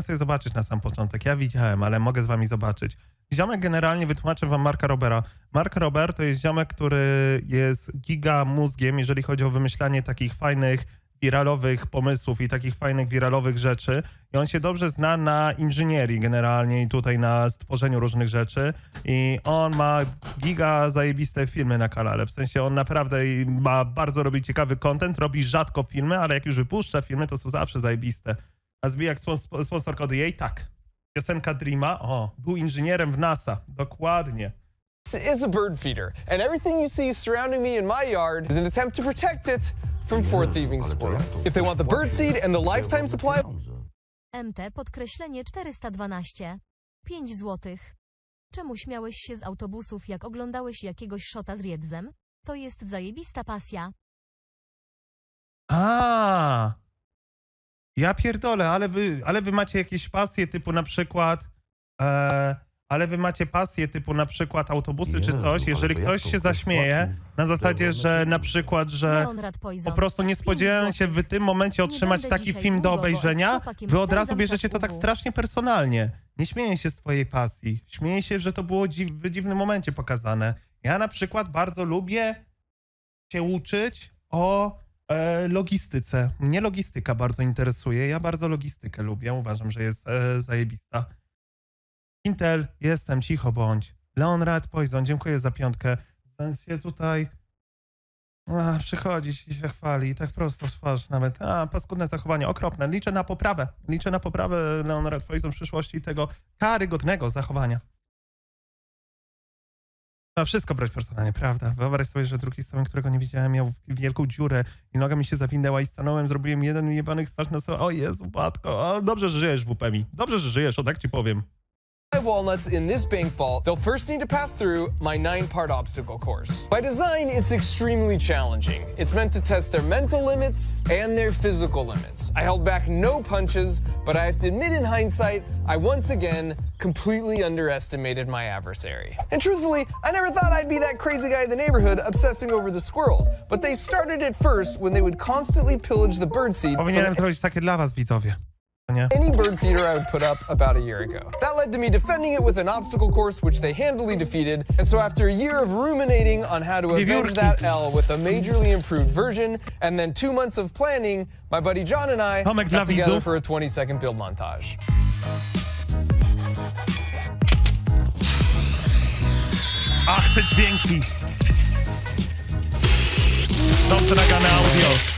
Sobie zobaczyć na sam początek. Ja widziałem, ale mogę z wami zobaczyć. Ziomek generalnie wytłumaczę wam Marka Robera. Mark Robert to jest ziomek, który jest giga mózgiem, jeżeli chodzi o wymyślanie takich fajnych, wiralowych pomysłów i takich fajnych, wiralowych rzeczy. I on się dobrze zna na inżynierii generalnie i tutaj na stworzeniu różnych rzeczy. I on ma giga zajebiste filmy na kanale. W sensie on naprawdę ma bardzo robi ciekawy content, robi rzadko filmy, ale jak już wypuszcza filmy, to są zawsze zajebiste. A zbij jak spons- sponsor kody jej? Tak. Piosenka Dreama? O, był inżynierem w NASA. Dokładnie. is a bird feeder, and everything you see surrounding me in my yard is an attempt to protect it from four thieving squirrels. If they want the bird seed and the lifetime supply MT podkreślenie 412. 5 złotych. Czemu śmiałeś się z autobusów jak oglądałeś jakiegoś szota z Riedzem? To jest zajebista pasja. A. Ja pierdolę, ale wy, ale wy macie jakieś pasje typu na przykład. E, ale wy macie pasje typu na przykład autobusy czy Jezu, coś. ale Jeżeli jak ktoś to się ktoś zaśmieje płacił? na zasadzie, Dobra, że no na przykład, że Leonrad po prostu nie spodziewałem się w tym momencie otrzymać będę taki dzisiaj film do długo, bo z obejrzenia, chłopakiem wy od razu spędzam bierzecie czas to tak u. strasznie personalnie. Nie śmieję się z twojej pasji. Śmieję się, że to było dziw, w dziwnym momencie pokazane. Ja na przykład bardzo lubię się uczyć o logistyce. Mnie logistyka bardzo interesuje. Ja bardzo logistykę lubię. Uważam, że jest e, zajebista. Intel, jestem, cicho bądź. Leonrad Poison, dziękuję za piątkę. Ten się tutaj a, przychodzić i się chwali. Tak prosto w twarz nawet. A, paskudne zachowanie, okropne. Liczę na poprawę. Liczę na poprawę Leonrad Poison w przyszłości tego karygodnego zachowania. Trzeba wszystko brać personalnie, prawda? Wyobraź sobie, że drugi stołem, którego nie widziałem, miał wielką dziurę i noga mi się zawinęła i stanąłem, zrobiłem jeden jebanych start na sobie. O Jezu, matko, o, dobrze, że żyjesz WPMI. Dobrze, że żyjesz, o tak ci powiem. Walnuts in this bank vault, they'll first need to pass through my nine part obstacle course. By design, it's extremely challenging. It's meant to test their mental limits and their physical limits. I held back no punches, but I have to admit in hindsight, I once again completely underestimated my adversary. And truthfully, I never thought I'd be that crazy guy in the neighborhood obsessing over the squirrels, but they started it first when they would constantly pillage the birdseed from Powinienem zrobić takie dla was, widzowie. Any bird feeder I would put up about a year ago. That led to me defending it with an obstacle course, which they handily defeated. And so, after a year of ruminating on how to avenge that L with a majorly improved version, and then two months of planning, my buddy John and I Tomek got together widzów. for a 20 second build montage. Ach, te dźwięki! Dobrze nagrane audio.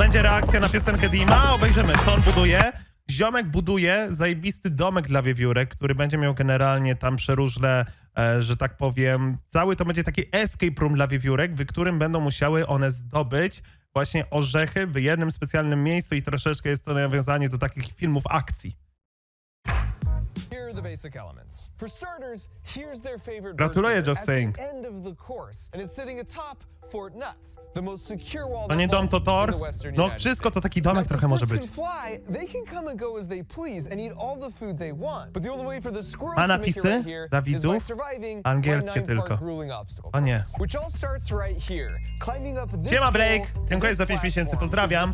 Będzie reakcja na piosenkę Dima? Obejrzymy, co on buduje. Ziomek buduje zajebisty domek dla wiewiórek, który będzie miał generalnie tam przeróżne, e, że tak powiem, cały to będzie taki escape room dla wiewiórek, w którym będą musiały one zdobyć właśnie orzechy w jednym specjalnym miejscu i troszeczkę jest to nawiązanie do takich filmów akcji. Here are the basic elements. For starters, here's their favorite Gratuluję, Just saying. end of the course, and it's sitting atop Fort Nuts, the most secure wall To nie dom, to tor. No, wszystko to taki domek trochę może być. Ma napisy dla widzów? Angielskie tylko. O nie. Siema, Blake. Dziękuję za pięć miesięcy. platform Pozdrawiam.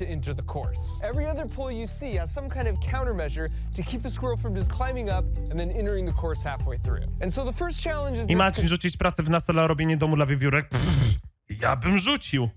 to enter the course. Every other pole you see has some kind of countermeasure to keep the squirrel from just climbing up and then entering the course halfway through. And so the first challenge is I macie rzucić pracę w NASA dla robienie domu dla wiewiórek? Pff, ja bym rzucił.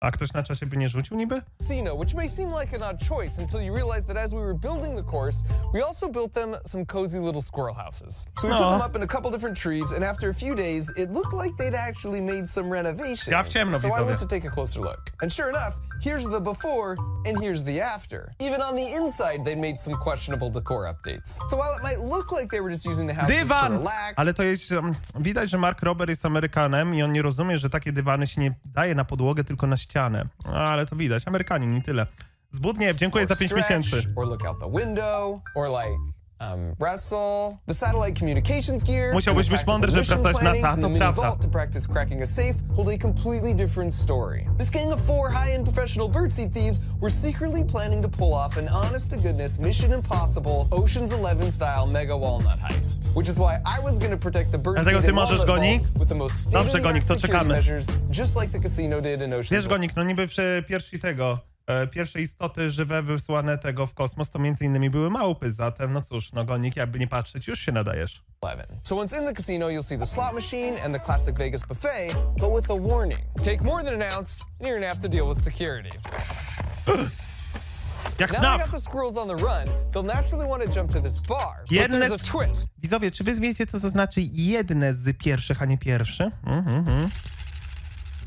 A ktoś na czacie by nie rzucił niby? casino, which may seem like an odd choice until you realize that as we were building the course, we also built them some cozy little squirrel houses. So we put them up in a couple different trees, and after a few days, it looked like they'd actually made some renovations. Ja w ciemno, so I widzowie. went to take a closer look. And sure enough, here's the before and here's the after. Even on the inside, they'd made some questionable decor updates. So while it might look like they were just using the houses to Dywan! relax, Ale to jest... um, Widać, że Mark Robert jest Amerykanem i on nie rozumie, że takie dywany się nie daje na podłogę, tylko na ścianę. Ale to widać. Amerykanin i tyle. Zbudniew, dziękuję or za 5 stretch, miesięcy. Or look out the window, or like um, wrestle, the satellite communications gear, Musiałbyś być mądry, żeby pracować w NASA, to prawda. to practice cracking a safe hold a completely different story. This gang of four high-end professional birdseed thieves were secretly planning to pull off an honest-to-goodness Mission Impossible Ocean's Eleven style mega walnut heist, which is why I was going to protect the birdseed Dlatego ty and możesz, walnut Gonik? vault with the most Dobrze, state-of-the-art Gonik, to security czekamy. measures, just like the casino did in Ocean's Wiesz. Gonik, no niby przy pierwszej tego, pierwsze istoty żywe wysłane tego w kosmos, to między innymi były małpy, zatem no cóż, no Gonik, jakby nie patrzeć, już się nadajesz. 11. So once in the casino, you'll see the slot machine and the classic Vegas buffet, but with a warning. Take more than an ounce, and you're gonna have to deal with security. Jak Now that I FNAF! got the squirrels on the run, they'll naturally want to jump to this bar. But Jedne there's a z- twist. Widzowie, czy wy wiecie, co to znaczy jedne z pierwszych, a nie pierwszy? Mhm, mhm.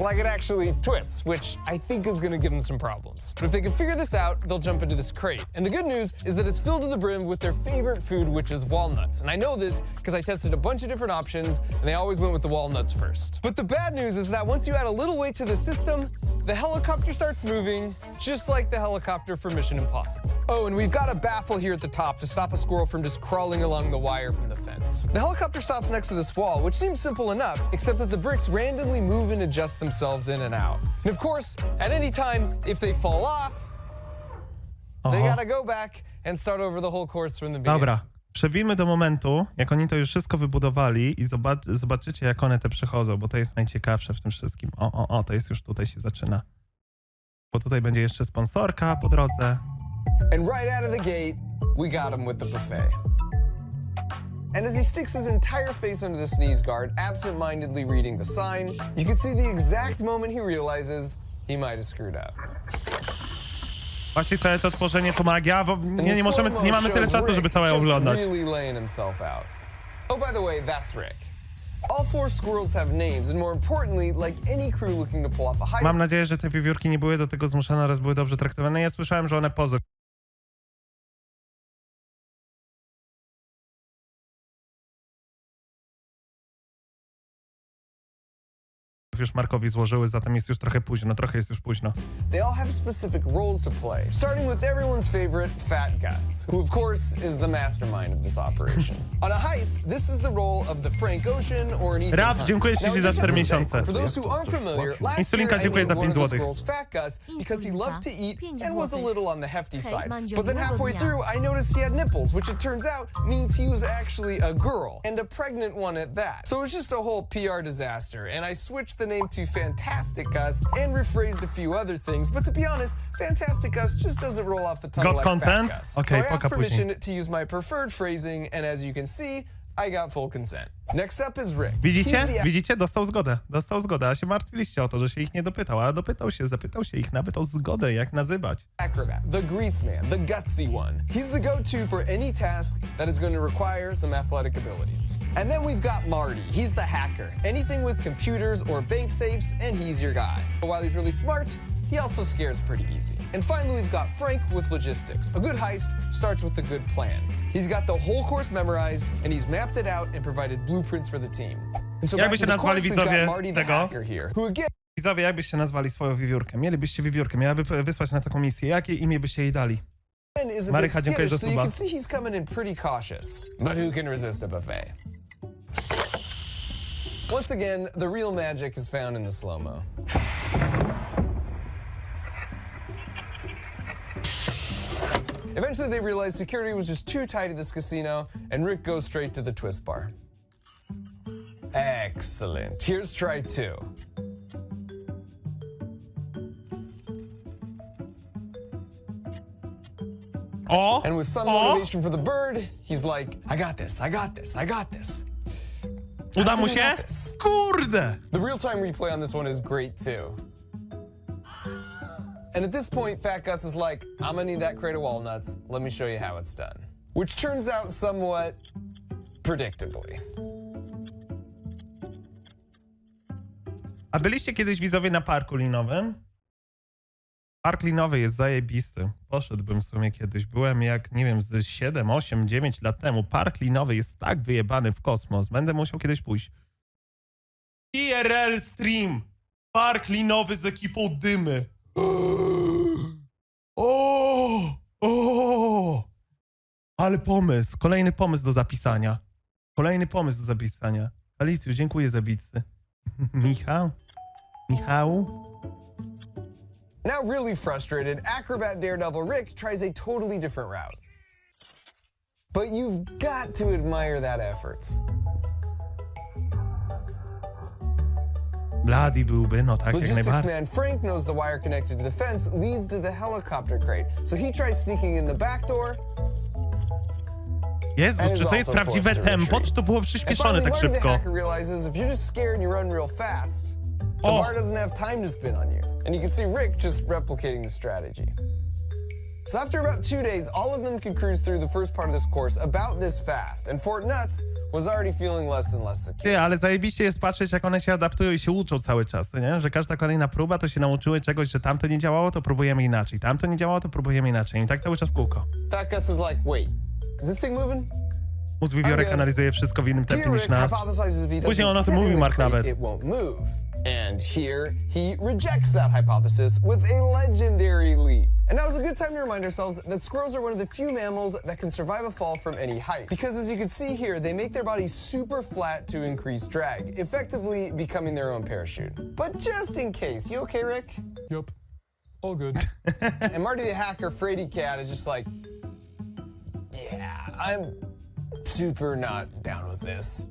Like it actually twists, which I think is gonna give them some problems. But if they can figure this out, they'll jump into this crate. And the good news is that it's filled to the brim with their favorite food, which is walnuts. And I know this because I tested a bunch of different options, and they always went with the walnuts first. But the bad news is that once you add a little weight to the system, the helicopter starts moving, just like the helicopter for Mission Impossible. Oh, and we've got a baffle here at the top to stop a squirrel from just crawling along the wire from the fence. The helicopter stops next to this wall, which seems simple enough, except that the bricks randomly move and adjust themselves in and out. And of course, at any time, if they fall off, they uh-huh. gotta go back and start over the whole course from the beginning. Dobra, przewijmy do momentu, jak oni to już wszystko wybudowali i zobac zobaczycie, jak one te przechodzą, bo to jest najciekawsze w tym wszystkim. O, o, o, to jest już tutaj się zaczyna. Bo tutaj będzie jeszcze sponsorka po drodze. And right out of the gate, we got him with the buffet. And as he sticks his entire face under the sneeze guard, absent mindedly reading the sign, you can see the exact moment he realizes he might have screwed up. Właśnie całe to tworzenie to magia, bo nie, nie, możemy, nie mamy tyle czasu, żeby całe oglądać. Oh, by the way, that's Rick. All four squirrels have names, and more importantly, like any crew looking to pull off a heist, Mam nadzieję, że te wiewiórki nie były do tego zmuszone oraz były dobrze traktowane. Ja słyszałem, że one pozy. Już Markowi złożyły, zatem jest już trochę późno, trochę jest już późno. They all have specific roles to play, starting with everyone's favorite, Fat Gus, who of course is the mastermind of this operation. On a heist, this is the role of the Frank Ocean or an Ethan Raf, Hunt. dziękuję ci Now, I za just have cztery to say, miesiące. For those who aren't familiar, last year Insulinka, I dziękuję named za one of pięć the złotych. squirrels Fat Gus because he loved to eat pięć and was a złotych. little on the hefty Hej, side. Mandzio, But then miłego halfway dnia. through, I noticed he had nipples, which it turns out means he was actually a girl, and a pregnant one at that. So it was just a whole PR disaster, and I switched the name to Fantastic Gus and rephrased a few other things. But to be honest, Fantastic Gus just doesn't roll off the tongue Got like content? Fat Gus. Okay, so I asked permission to use my preferred phrasing, and as you can see, I got full consent. Next up is Rick. Widzicie? He's the Widzicie? Dostał zgodę. Dostał zgodę, a się martwiliście o to, że się ich nie dopytał, a dopytał się, zapytał się ich nawet o zgodę, jak nazywać. acrobat, the grease man, the gutsy one. He's the go-to for any task that is going to require some athletic abilities. And then we've got Marty. He's the hacker. Anything with computers or bank safes, and he's your guy. But while he's really smart, he also scares pretty easy. And finally, we've got Frank with logistics. A good heist starts with a good plan. He's got the whole course memorized, and he's mapped it out and provided blueprints for the team. And so Jakby się nazwali course, we've got widzowie Marty the tego? hacker here, who again Widzowie, jakbyście nazwali swoją wiewiórkę? Mielibyście wiewiórkę, miałaby wysłać na taką misję. Jakie imię byście jej dali? is a Marycha, bit dziękuję za so you suba. can see he's coming in pretty cautious. But who can resist a buffet? Once again, the real magic is found in the slow-mo. Eventually, they realize security was just too tight at this casino, and Rick goes straight to the twist bar. Excellent. Here's try two. O! And with some o! motivation for the bird, he's like, I got this, I got this, I got this. Uda mu się? Kurde! The real time replay on this one is great too. And at this point, Fat Gus is like, I'm gonna need that crate of walnuts. Let me show you how it's done. Which turns out somewhat predictably. A byliście kiedyś widzowie na parku linowym? Park linowy jest zajebisty. Poszedłbym w sumie kiedyś. Byłem jak, nie wiem, z 7, 8, 9 lat temu. Park linowy jest tak wyjebany w kosmos. Będę musiał kiedyś pójść. IRL stream. Park linowy z ekipą dymy. O! O! Ale pomysł, kolejny pomysł do zapisania. Kolejny pomysł do zapisania. Alicjusz, dziękuję za bitsy. Michał? Michał? Now really frustrated, acrobat daredevil Rick tries a totally different route. But you've got to admire that effort. Blady byłby, no tak, jak Logistics najbardziej. man Frank knows the wire connected to the fence leads to the helicopter crate, so he tries sneaking in the back door. Jezus, And czy to jest also prawdziwe forced to tempo, retreat. czy to było And przyspieszone finally, tak Marty the szybko? hacker realizes if you're just scared and you run real fast, the Oh. bar doesn't have time to spin on you. And you can see Rick just replicating the strategy. So after about two days, all of them could cruise through the first part of this course about this fast, and Fort Nuts was already feeling less and less secure. Ty, ale zajebiście jest patrzeć, jak one się adaptują i się uczą cały czas, nie? Że każda kolejna próba to się nauczyły czegoś, że tamto nie działało, to próbujemy inaczej. Tamto nie działało, to próbujemy inaczej. I tak cały czas w kółko. Fat Gus is like, wait, is this thing moving? Mózg wiewiórek analizuje wszystko w innym tempie niż nas. Później on o tym mówi, Mark, nawet. it won't move. And here he rejects that hypothesis with a legendary leap. And now is a good time to remind ourselves that squirrels are one of the few mammals that can survive a fall from any height. Because as you can see here, they make their bodies super flat to increase drag, effectively becoming their own parachute. But just in case, you okay, Rick? Yep. All good. and Marty the hacker, Frady Cat, is just like, yeah, I'm super not down with this.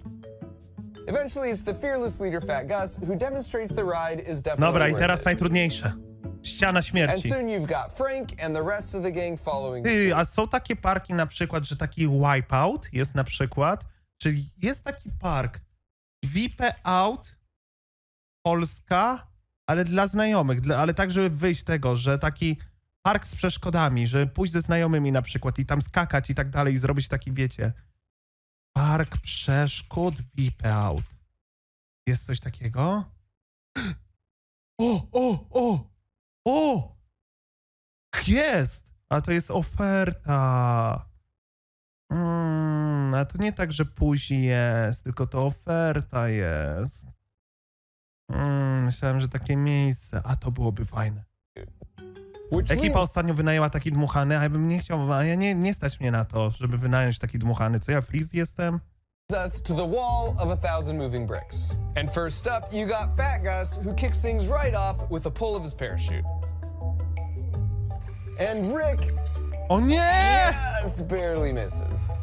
Eventually, it's the fearless leader, Fat Gus, who demonstrates the ride is definitely Dobra, i worth teraz it. najtrudniejsze. Ściana And śmierci. soon you've got Frank and the rest of the gang following Ty, suit. a są takie parki na przykład, że taki wipeout jest na przykład, czyli jest taki park Wipe Out Polska, ale dla znajomych, dla, ale tak, żeby wyjść tego, że taki park z przeszkodami, że pójść ze znajomymi na przykład i tam skakać i tak dalej i zrobić taki, wiecie, park przeszkód Wipe Out. Jest coś takiego? O, o, o, o! Jest! A to jest oferta. Mm, a to nie tak, że później jest, tylko to oferta jest. Mm, myślałem, że takie miejsce. A to byłoby fajne. Ekipa ostatnio wynajęła taki dmuchany, a ja bym nie chciał, a ja nie, nie stać mnie na to, żeby wynająć taki dmuchany. Co ja, Fliz jestem? Us to the wall of a thousand moving bricks. And first up, you got Fat Gus, who kicks things right off with a pull of his parachute. And Rick O nie! just barely misses.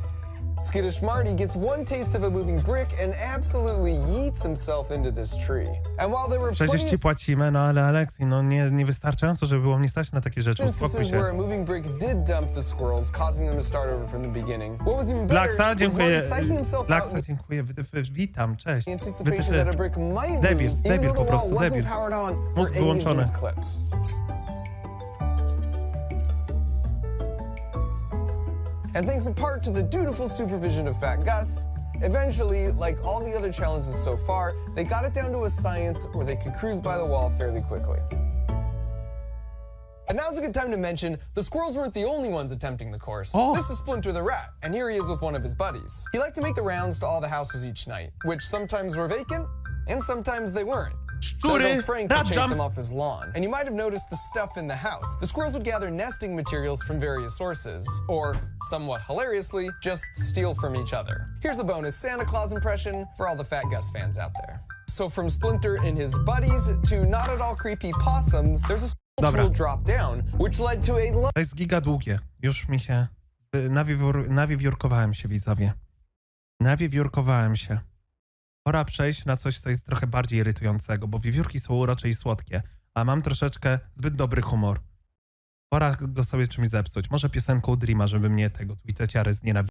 Skittish Marty gets one taste of a moving brick and absolutely yeets himself into this tree. And while there were Przecież plenty ci płacimy, no ale Aleksi, no nie, niewystarczająco, żeby było mnie stać na takie rzeczy. Uspokój instances się. where a moving brick did the squirrels, causing them to start over from the beginning. What was even better Blacksa, was dziękuję. psyching himself out Blacksa, dziękuję. Wy- wy- Witam, cześć. the Wy anticipation that a brick might move, debil even po though the wall prostu, wasn't debil. powered on for Mózg any of wyłączony. these clips. And thanks in part to the dutiful supervision of Fat Gus, eventually, like all the other challenges so far, they got it down to a science where they could cruise by the wall fairly quickly. And now's a good time to mention the squirrels weren't the only ones attempting the course. Oh. This is Splinter the Rat, and here he is with one of his buddies. He liked to make the rounds to all the houses each night, which sometimes were vacant, and sometimes they weren't. Szczury, goes Frank to chase him off his lawn. And you might have noticed the stuff in the house. The squirrels would gather nesting materials from various sources, or, somewhat hilariously, just steal from each other. Here's a bonus Santa Claus impression for all the Fat Gus fans out there. So from Splinter and his buddies to not at all creepy possums, there's a Dobra. to jest giga długie. Już mi się... y, Nawiewiór, nawiewiórkowałem się, widzowie. Nawiewiórkowałem się. Pora przejść na coś, co jest trochę bardziej irytującego, bo wiewiórki są urocze i słodkie, a mam troszeczkę zbyt dobry humor. Pora go sobie czymś zepsuć. Może piosenką Dreama, żeby mnie tego tweeteciary znienawidził.